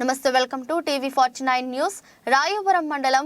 నమస్తే welcome to TV forty nine news. Rayavaram మండలం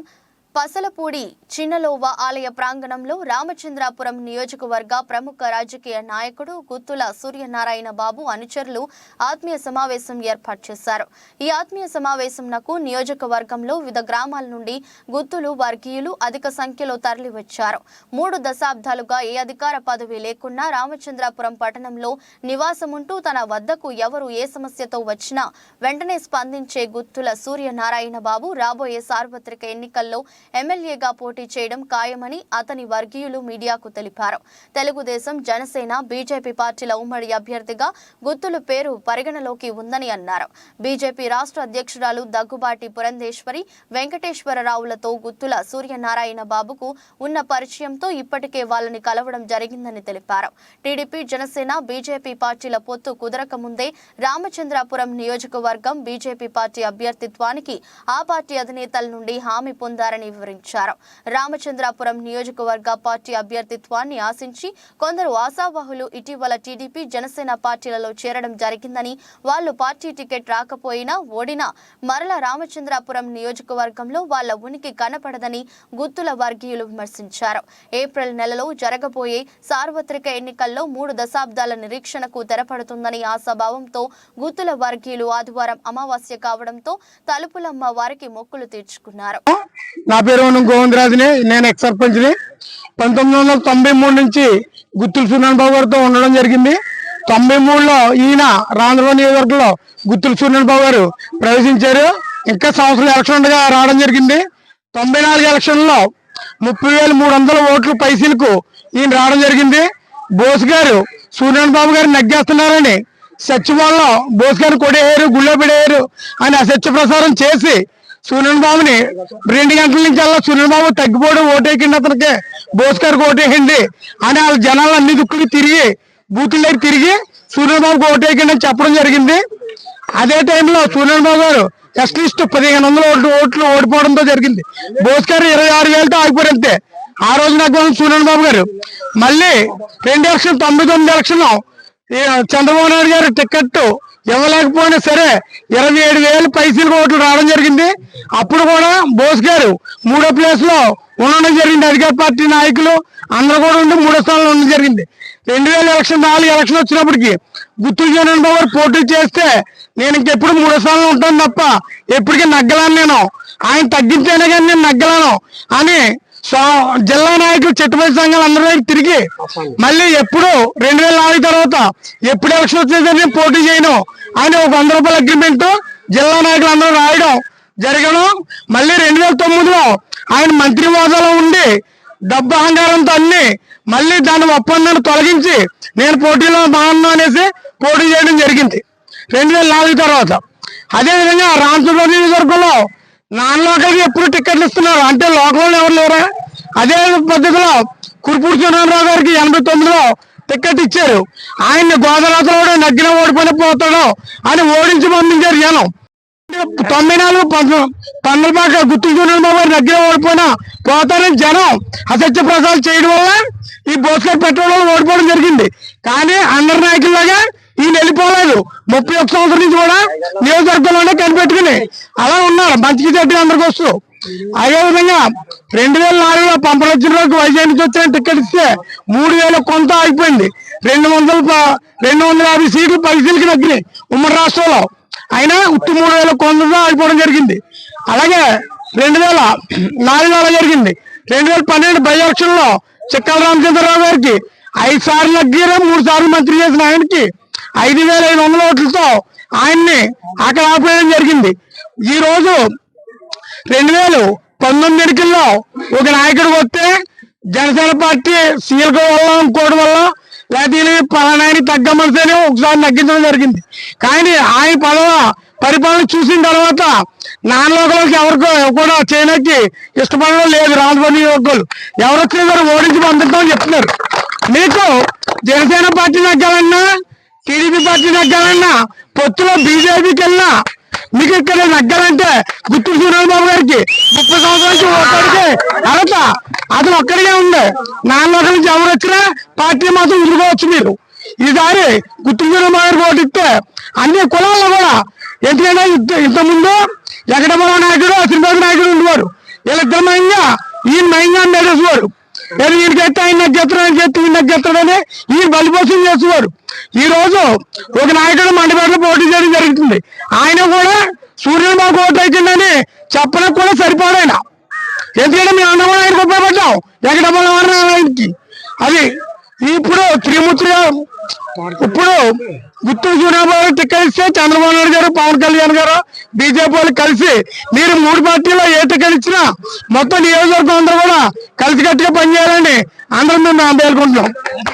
పసలపూడి చిన్నలోవ ఆలయ ప్రాంగణంలో రామచంద్రాపురం నియోజకవర్గ ప్రముఖ రాజకీయ నాయకుడు గుత్తుల సూర్యనారాయణ బాబు అనుచరులు ఆత్మీయ సమావేశం ఏర్పాటు చేశారు. ఈ ఆత్మీయ సమావేశంకు నియోజకవర్గంలో వివిధ గ్రామాల నుండి గుత్తులు వర్గీయులు అధిక సంఖ్యలో తరలివచ్చారు. మూడు దశాబ్దాలుగా ఏ అధికార పదవి లేకున్నా రామచంద్రాపురం పట్టణంలో నివాసముంటూ తన వద్దకు ఎవరు ఏ సమస్యతో వచ్చినా వెంటనే స్పందించే గుత్తుల సూర్యనారాయణ బాబు రాబోయే సార్వత్రిక ఎన్నికల్లో ఎమ్మెల్యేగా పోటీ చేయడం ఖాయమని అతని వర్గీయులు మీడియాకు తెలిపారు. తెలుగుదేశం జనసేన బీజేపీ పార్టీల ఉమ్మడి అభ్యర్థిగా గుత్తుల పేరు పరిగణలోకి ఉందని అన్నారు. బీజేపీ రాష్ట్ర అధ్యక్షురాలు దగ్గుబాటి పురంధేశ్వరి వెంకటేశ్వరరావులతో గుత్తుల సూర్యనారాయణ బాబుకు ఉన్న పరిచయంతో ఇప్పటికే వాళ్ళని కలవడం జరిగిందని తెలిపారు. టీడీపీ జనసేన బీజేపీ పార్టీల పొత్తు కుదరక ముందే రామచంద్రాపురం నియోజకవర్గం బీజేపీ పార్టీ అభ్యర్థిత్వానికి ఆ పార్టీ అధినేతల నుండి హామీ పొందారని వివరించారు. రామచంద్రాపురం నియోజకవర్గ పార్టీ అభ్యర్థిత్వాన్ని ఆశించి కొందరు ఆశావాహులు ఇటీవల టీడీపీ జనసేన పార్టీలలో చేరడం జరిగిందని వాళ్ళు పార్టీ టికెట్ రాకపోయినా ఓడినా మరల రామచంద్రాపురం నియోజకవర్గంలో వాళ్ళ ఉనికి కనపడదని గుత్తుల వర్గీయులు విమర్శించారు. ఏప్రిల్ నెలలో జరగబోయే సార్వత్రిక ఎన్నికల్లో మూడు దశాబ్దాల నిరీక్షణకు తెరపడుతుందని ఆశాభావంతో గుత్తుల వర్గీయులు ఆదివారం అమావాస్య కావడంతో తలుపులమ్మ వారికి మొక్కులు తీర్చుకున్నారు. నా పేరు వనం గోవిందరాజుని నేను ఎక్స్ సర్పంచ్ని. పంతొమ్మిది వందల తొంభై మూడు నుంచి గుత్తుల సూర్యనారాయణ బాబు గారితో ఉండడం జరిగింది. తొంభై మూడులో ఈయన రాంధ్రబాబు నియోజకవర్గంలో గుత్తుల సూర్యనారాయణ బాబు గారు ప్రవేశించారు. ఇంకా సంవత్సరం ఎలక్షన్ ఉండగా రావడం జరిగింది. తొంభై నాలుగు ఎలక్షన్లో ముప్పై వేల మూడు వందల ఓట్లు పైసలకు ఈయన రావడం జరిగింది. బోస్ గారు సూర్యనారాయణ బాబు గారు నగ్గేస్తున్నారని సచివాలలో బోస్ గారు కొడేయారు గుళ్ళో పెడేయారు అని అసత్య ప్రసారం చేసి సూర్యన్ బాబుని రెండు గంటల నుంచి అలా సూర్యన్ బాబు తగ్గిపోవడం ఓటేకండి అతనికి. బోస్కర్కి ఓటేకింది అని వాళ్ళ జనాలు అన్ని దుక్కులు తిరిగి బూతుల దగ్గర తిరిగి సూర్యన్ బాబుకి ఓటేకండి అని చెప్పడం జరిగింది. అదే టైంలో సూర్యన్ బాబు గారు అట్లీస్ట్ పదిహేను వందల ఓట్లు ఓట్లు ఓడిపోవడంతో జరిగింది. బోస్కర్ ఇరవై ఆరు వేలతో ఆగిపోయారు ఆ రోజు నాకు సూర్యన్ బాబు గారు మళ్ళీ రెండు ఎలక్షన్ తొమ్మిది తొమ్మిది ఎలక్షన్ చంద్రబాబు నాయుడు గారు టికెట్ ఇవ్వలేకపోయినా సరే ఇరవై ఏడు వేలు పైసలు ఓట్లు రావడం జరిగింది. అప్పుడు కూడా బోస్ గారు మూడో ప్లేస్లో ఉండడం జరిగింది. అధికార పార్టీ నాయకులు అందరూ కూడా ఉండి మూడో స్థానంలో ఉండడం జరిగింది. రెండు వేల ఎలక్షన్ నాలుగు ఎలక్షన్ వచ్చినప్పటికి గుత్తులు జగన్ బాబు పోటీ చేస్తే నేను ఇంకెప్పుడు మూడో స్థానంలో ఉంటాను తప్ప ఎప్పటికీ నగ్గలాను నేను. ఆయన తగ్గించేనే కానీ నేను నగ్గలాను అని సో జిల్లా నాయకులు చెట్టుపల్లి సంఘాలు అందరి దగ్గర తిరిగి మళ్ళీ ఎప్పుడు రెండు వేల నాలుగు తర్వాత ఎప్పుడు ఎలక్షన్ వచ్చేసరికి పోటీ చేయను అని ఒక వంద రూపాయల అగ్రిమెంట్ జిల్లా నాయకులు అందరూ రాయడం జరగడం మళ్ళీ రెండు వేల తొమ్మిదిలో ఆయన మంత్రి హోదాలో ఉండి డబ్బు అహంకారంతో అన్ని మళ్ళీ దాని ఒప్పందాన్ని తొలగించి నేను పోటీలో మాను అనేసి పోటీ చేయడం జరిగింది. రెండు వేల నాలుగు తర్వాత. అదేవిధంగా రామచంద్ర నియోజకవర్గంలో నాన్ లోకల్కి ఎప్పుడు టిక్కెట్లు ఇస్తున్నారు? అంటే లోకల్ ఎవరు లేరా? అదే పద్ధతిలో కురుపూడి చంద్రరావు గారికి ఎనభై తొమ్మిదిలో టిక్కెట్ ఇచ్చారు. ఆయన్ని గోదరాతలో కూడా నగ్గిన ఓడిపోయిన పోతాడు అని ఓడించి పంపించారు జనం. తొంభై నాలుగు పందలపాక గుర్తు చంద్రబాబు గారు దగ్గర ఓడిపోయినా పోతారని జనం అసత్య ప్రసారాలు చేయడం వల్ల ఈ బోస్కర్ పెట్టడం వల్ల ఓడిపోవడం జరిగింది. కానీ అందరి నాయకుల్లాగా ఈయన వెళ్ళిపోలేదు ముప్పై ఒక్క సంవత్సరం నుంచి కూడా నియోజకవర్గంలోనే కనిపెట్టుకుని అలా ఉన్నారు. మంచికి చెడ్డ అందరికి వస్తూ. అదే విధంగా రెండు వేల నాలుగులో పంపలచ్చినరోజు వైజాగ్ నుంచి వచ్చిన టికెట్ ఇస్తే మూడు వేల కొంత ఆగిపోయింది. రెండు వందల రెండు వందల యాభై సీట్లు పరిశీలికి తగ్గినాయి. ఉమ్మడి రాష్ట్రంలో అయినా ఉత్తి మూడు వేల కొందరుగా ఆగిపోవడం జరిగింది. అలాగే రెండు వేల నాలుగు వేల జరిగింది. రెండు వేల పన్నెండు బై ఎలక్షన్లో చిక్కల రామచంద్రరావు గారికి ఐదు సార్లు అగ్గిరా మూడు సార్లు మంత్రి చేసిన ఆయనకి ఐదు వేల ఐదు వందల ఓట్లతో ఆయన్ని అక్కడ ఆపేయడం జరిగింది. ఈ రోజు రెండు వేలు పంతొమ్మిది ఎన్నికల్లో ఒక నాయకుడు వస్తే జనసేన పార్టీ సీఎల్ వల్ల ఇంకోటి వల్ల లేకపోతే పలానాయని పలానా తగ్గమనితేనే ఒకసారి నగ్గించడం జరిగింది. కానీ ఆయన పదవ పరిపాలన చూసిన తర్వాత నాన్ ఎవరికో కూడా చేయడానికి ఇష్టపడడం లేదు రాజభవన్ నియోజకవర్గాలు. ఎవరొచ్చినా సరే ఓడించి పంపిస్తామని చెప్తున్నారు. మీకు జనసేన పార్టీ తగ్గాలన్నా టీడీపీ పార్టీ తగ్గాలన్నా పొత్తులో బీజేపీకి వెళ్ళినా మీకు ఇక్కడ నగ్గాలంటే గుర్తు సూర్యబాబు బాబు గారికి ముప్పై సంవత్సరాలకి నుంచి ఒక్కడికే అర్హత అతను ఒక్కడికే ఉంది. నాలుగు నుంచి ఎవరు వచ్చినా పార్టీ మాత్రం ఎదుర్కోవచ్చు మీరు. ఈసారి గుర్తు సూర్యబాబు గారికి ఓటిస్తే అన్ని కులాల్లో కూడా ఎందుకంటే ఇంతకుముందు వెంకటబాబు నాయుడు శ్రీనివాస నాయుడు ఉండేవారు. వీళ్ళిద్దరు మయంగా ఈయన మయంగా నడిచేసేవారు ఏది ఈయన చేస్తే ఆయన నక్షత్రం ఆయన చేస్తే ఈయన నక్షత్రం అని బలిపోసం చేస్తున్నారు ఈ రోజు ఒక నాయకుడు మండపేటలో పోటీ చేయడం జరుగుతుంది. ఆయన కూడా సూర్యుడు మాకు ఓటు అవుతుందని చెప్పడానికి కూడా సరిపోడైనా ఎందుకంటే మేము అన్న కూడా ఆయనకు ఉపయోగపడ్డాం. వెంకటబాబు ఆయనకి. అది ఇప్పుడు త్రిమూర్తిగా ఇప్పుడు గుత్తూరు సూర్యబాబు టికెట్ ఇస్తే చంద్రబాబు నాయుడు గారు పవన్ కళ్యాణ్ గారు బీజేపీ వాళ్ళు కలిసి మీరు మూడు పార్టీలో ఏ టికెట్ మొత్తం నియోజకవర్గం అందరూ కూడా కలిసికట్టుగా పనిచేయాలని అందరం మేము పేర్కొంటున్నాం